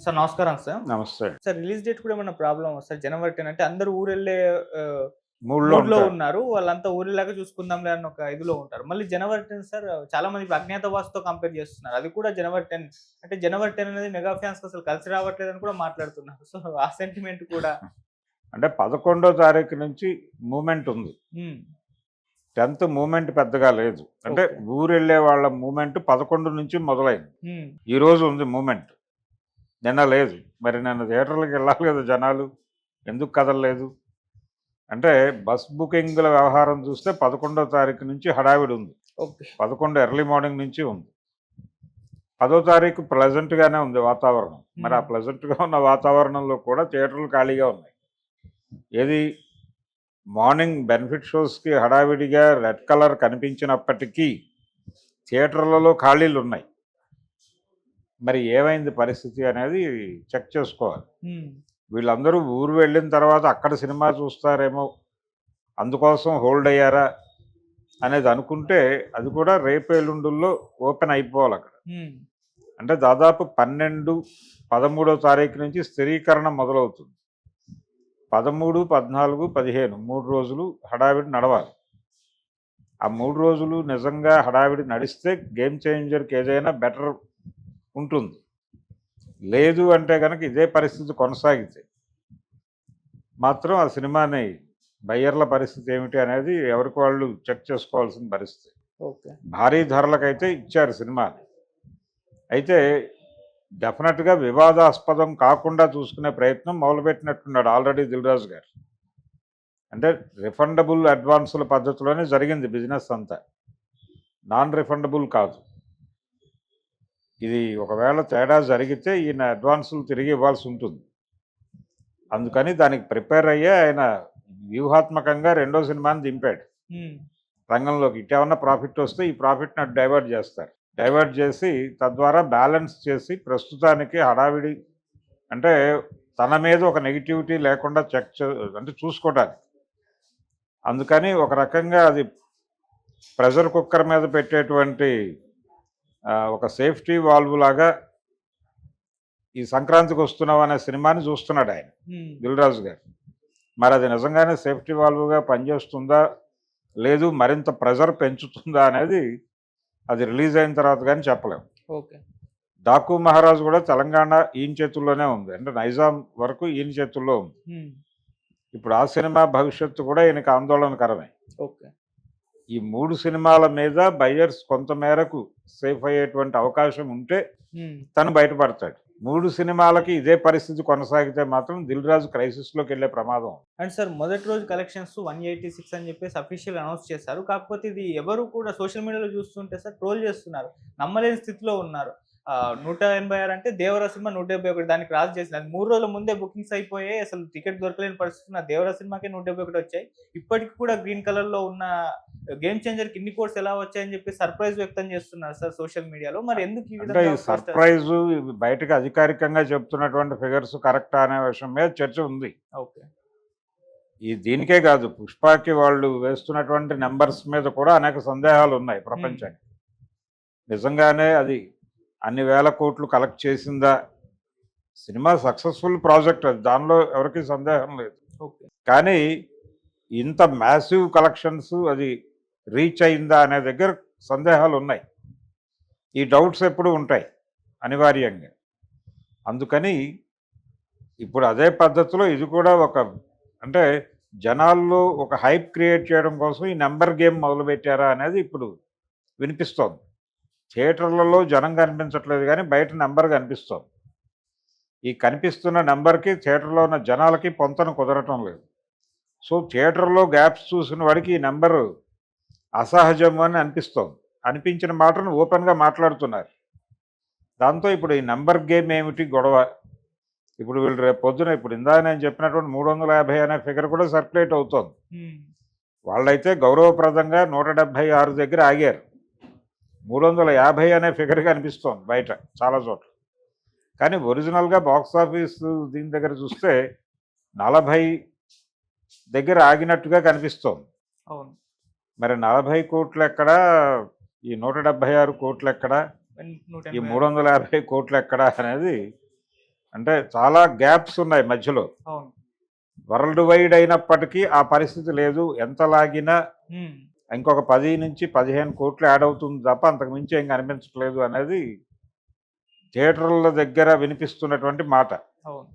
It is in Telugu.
సార్ నమస్కారం సార్. నమస్తే. సార్ రిలీజ్ డేట్ కూడా ఏమైనా ప్రాబ్లం సార్? జనవరి టెన్ అంటే అందరూ ఊరెళ్ళే మూడులో. ఉన్నారు. వాళ్ళంతా ఊరిలాగా చూసుకుందాంలే అన్న ఒక ఇదిలో ఉంటారు. మళ్ళీ జనవరి టెన్ సార్ చాలా మంది అజ్ఞాతవాస్తో కంపేర్ చేస్తున్నారు. అది కూడా జనవరి టెన్. అంటే జనవరి టెన్ అనేది మెగా ఫ్యాన్స్ అసలు కలిసి రావట్లేదు అని కూడా మాట్లాడుతున్నారు. సో ఆ సెంటిమెంట్ కూడా అంటే పదకొండో తారీఖు నుంచి మూమెంట్ ఉంది. టెన్త్ మూమెంట్ పెద్దగా లేదు. అంటే Okay. ఊరు వెళ్ళే వాళ్ళ మూమెంట్ పదకొండు నుంచి మొదలైంది. ఈ రోజు ఉంది మూమెంట్. నిన్న లేదు. మరి నిన్న థియేటర్లకు వెళ్ళాలి కదా జనాలు. ఎందుకు కదలలేదు? అంటే బస్ బుకింగ్ల వ్యవహారం చూస్తే పదకొండో తారీఖు నుంచి హడావిడి ఉంది. ఓకే. పదకొండు ఎర్లీ మార్నింగ్ నుంచి ఉంది. పదో తారీఖు pleasant గానే ఉంది వాతావరణం. మరి ఆ Hmm. pleasant గా ఉన్న వాతావరణంలో కూడా థియేటర్లు ఖాళీగా ఉన్నాయి. ఏది? మార్నింగ్ బెనిఫిట్ షోస్కి హడావిడిగా రెడ్ కలర్ కనిపించినప్పటికీ థియేటర్లలో ఖాళీలు ఉన్నాయి. మరి ఏమైంది పరిస్థితి అనేది చెక్ చేసుకోవాలి. వీళ్ళందరూ ఊరు వెళ్ళిన తర్వాత అక్కడ సినిమా చూస్తారేమో అందుకోసం హోల్డ్ అయ్యారా అనేది అనుకుంటే అది కూడా రేపు ఎల్లుండుల్లో ఓపెన్ అయిపోవాలి అక్కడ. అంటే దాదాపు పన్నెండు పదమూడో తారీఖు నుంచి స్థిరీకరణ మొదలవుతుంది. పదమూడు పద్నాలుగు పదిహేను మూడు రోజులు హడావిడి నడవాలి. ఆ మూడు రోజులు నిజంగా హడావిడి నడిస్తే గేమ్ చేంజర్కి ఏదైనా బెటర్ ఉంటుంది. లేదు అంటే కనుక ఇదే పరిస్థితి కొనసాగితే మాత్రం ఆ సినిమాని బయ్యర్ల పరిస్థితి ఏమిటి అనేది ఎవరికి వాళ్ళు చెక్ చేసుకోవాల్సిన పరిస్థితి. ఓకే. భారీ ధరలకైతే ఇచ్చారు సినిమాని అయితే డెఫినెట్గా వివాదాస్పదం కాకుండా చూసుకునే ప్రయత్నం మొదలుపెట్టినట్టున్నాడు ఆల్రెడీ దిల్రాజు గారు. అంటే రిఫండబుల్ అడ్వాన్సుల పద్ధతిలోనే జరిగింది బిజినెస్ అంతా. నాన్ రిఫండబుల్ కాదు. ఇది ఒకవేళ తేడా జరిగితే ఈయన అడ్వాన్సులు తిరిగి ఇవ్వాల్సి ఉంటుంది. అందుకని దానికి ప్రిపేర్ అయ్యే ఆయన వ్యూహాత్మకంగా రెండో సినిమాని దింపాడు. రంగంలోకి ఇటేమన్నా ప్రాఫిట్ వస్తే ఈ ప్రాఫిట్ని అటు డైవర్ట్ చేస్తారు. డైవర్ట్ చేసి తద్వారా బ్యాలెన్స్ చేసి ప్రస్తుతానికి హడావిడి అంటే తన మీద ఒక నెగిటివిటీ లేకుండా చెక్ అంటే చూసుకోవడానికి అందుకని ఒక రకంగా అది ప్రెషర్ కుక్కర్ మీద పెట్టేటువంటి ఒక సేఫ్టీ వాల్వ్ లాగా ఈ సంక్రాంతికి వస్తున్నాం అనే సినిమాని చూస్తున్నాడు ఆయన. దిల్రాజు గారు. మరి అది నిజంగానే సేఫ్టీ వాల్వ్గా పనిచేస్తుందా? లేదు మరింత ప్రెజర్ పెంచుతుందా అనేది అది రిలీజ్ అయిన తర్వాత కానీ చెప్పలేం. ఓకే. డాకు మహారాజ్ కూడా తెలంగాణ ఈయన చేతుల్లోనే ఉంది. అంటే నైజాం వరకు ఈయన చేతుల్లో ఉంది. ఇప్పుడు ఆ సినిమా భవిష్యత్తు కూడా ఈయనకి ఆందోళనకరమే. ఓకే. ఈ మూడు సినిమాల మీద బయ్యర్స్ కొంత మేరకు సేఫ్ అయ్యేటువంటి అవకాశం ఉంటే తను బయటపడతాడు. మూడు సినిమాలకి ఇదే పరిస్థితి కొనసాగితే మాత్రం దిల్ రాజు క్రైసిస్లోకి వెళ్ళే ప్రమాదం. ఉంది. అండ్ సార్ మొదటి రోజు కలెక్షన్స్ వన్ ఎయిటీ సిక్స్ అని చెప్పేసి అఫీషియల్ అనౌన్స్ చేశారు. కాకపోతే ఇది ఎవరు కూడా సోషల్ మీడియాలో చూస్తుంటే సార్ ట్రోల్ చేస్తున్నారు. నమ్మలేని స్థితిలో ఉన్నారు. నూట ఎనభై ఆరు అంటే దేవర సినిమా నూట డెబ్బై ఒకటి. దానికి క్రాస్ చేసింది. అది మూడు రోజుల ముందే బుకింగ్స్ అయిపోయాయి అసలు టికెట్ దొరకలేని పరిస్థితి ఉన్న దేవర సినిమాకి నూట డెబ్బై ఒకటి వచ్చాయి. ఇప్పటికి కూడా గ్రీన్ కలర్లో ఉన్న గేమ్ చేంజర్కి ఇన్ని కోర్స్ ఎలా వచ్చాయని చెప్పి సర్ప్రైజ్ వ్యక్తం చేస్తున్నారు సార్ సోషల్ మీడియాలో. మరి ఎందుకు సర్ప్రైజ్ బయటకు అధికారికంగా చెప్తున్నటువంటి ఫిగర్స్ కరెక్టా అనే విషయం మీద చర్చ ఉంది. ఓకే. ఈ దీనికే కాదు పుష్పకి వాళ్ళు వేస్తున్నటువంటి నెంబర్స్ మీద కూడా అనేక సందేహాలు ఉన్నాయి ప్రపంచానికి. నిజంగానే అది అన్ని వేల కోట్లు కలెక్ట్ చేసిందా? సినిమా సక్సెస్ఫుల్ ప్రాజెక్ట్ అది. దానిలో ఎవరికి సందేహం లేదు. కానీ ఇంత మ్యాసివ్ కలెక్షన్స్ అది రీచ్ అయిందా అనే దగ్గర సందేహాలు ఉన్నాయి. ఈ డౌట్స్ ఎప్పుడు ఉంటాయి అనివార్యంగా. అందుకని ఇప్పుడు అదే పద్ధతిలో ఇది కూడా ఒక అంటే జనాల్లో ఒక హైప్ క్రియేట్ చేయడం కోసం ఈ నెంబర్ గేమ్ మొదలుపెట్టారా అనేది ఇప్పుడు వినిపిస్తోంది. థియేటర్లలో జనం కనిపించట్లేదు కానీ బయట నెంబర్ కనిపిస్తోంది. ఈ కనిపిస్తున్న నెంబర్కి థియేటర్లో ఉన్న జనాలకి పొంతన కుదరటం లేదు. సో థియేటర్లో గ్యాప్స్ చూసిన వాడికి ఈ నెంబరు అసహజము అని అనిపిస్తోంది. అనిపించిన మాటను ఓపెన్గా మాట్లాడుతున్నారు. దాంతో ఇప్పుడు ఈ నెంబర్ గేమ్ ఏమిటి గొడవ? ఇప్పుడు వీళ్ళు రేపు పొద్దున ఇప్పుడు ఇందా నేను చెప్పినటువంటి మూడు వందల యాభై అనే ఫిగర్ కూడా సర్క్యులేట్ అవుతోంది. వాళ్ళైతే గౌరవప్రదంగా నూట డెబ్భై ఆరు దగ్గర ఆగారు. మూడు వందల యాభై అనే ఫిగర్ కనిపిస్తోంది బయట చాలా చోట్ల. కానీ ఒరిజినల్గా బాక్స్ ఆఫీస్ దీని దగ్గర చూస్తే నలభై దగ్గర ఆగినట్టుగా కనిపిస్తోంది. అవును. మరి నలభై కోట్లు ఎక్కడ? ఈ నూట డెబ్భై ఆరు కోట్లు ఎక్కడ? ఈ మూడు వందల యాభై కోట్లు ఎక్కడ అనేది అంటే చాలా గ్యాప్స్ ఉన్నాయి మధ్యలో. వరల్డ్ వైడ్ అయినప్పటికీ ఆ పరిస్థితి లేదు. ఎంత లాగినా ఇంకొక పది నుంచి పదిహేను కోట్లు యాడ్ అవుతుంది తప్ప అంతకు మించి ఏం కనిపించట్లేదు అనేది థియేటర్ల దగ్గర వినిపిస్తున్నటువంటి మాట. అవును.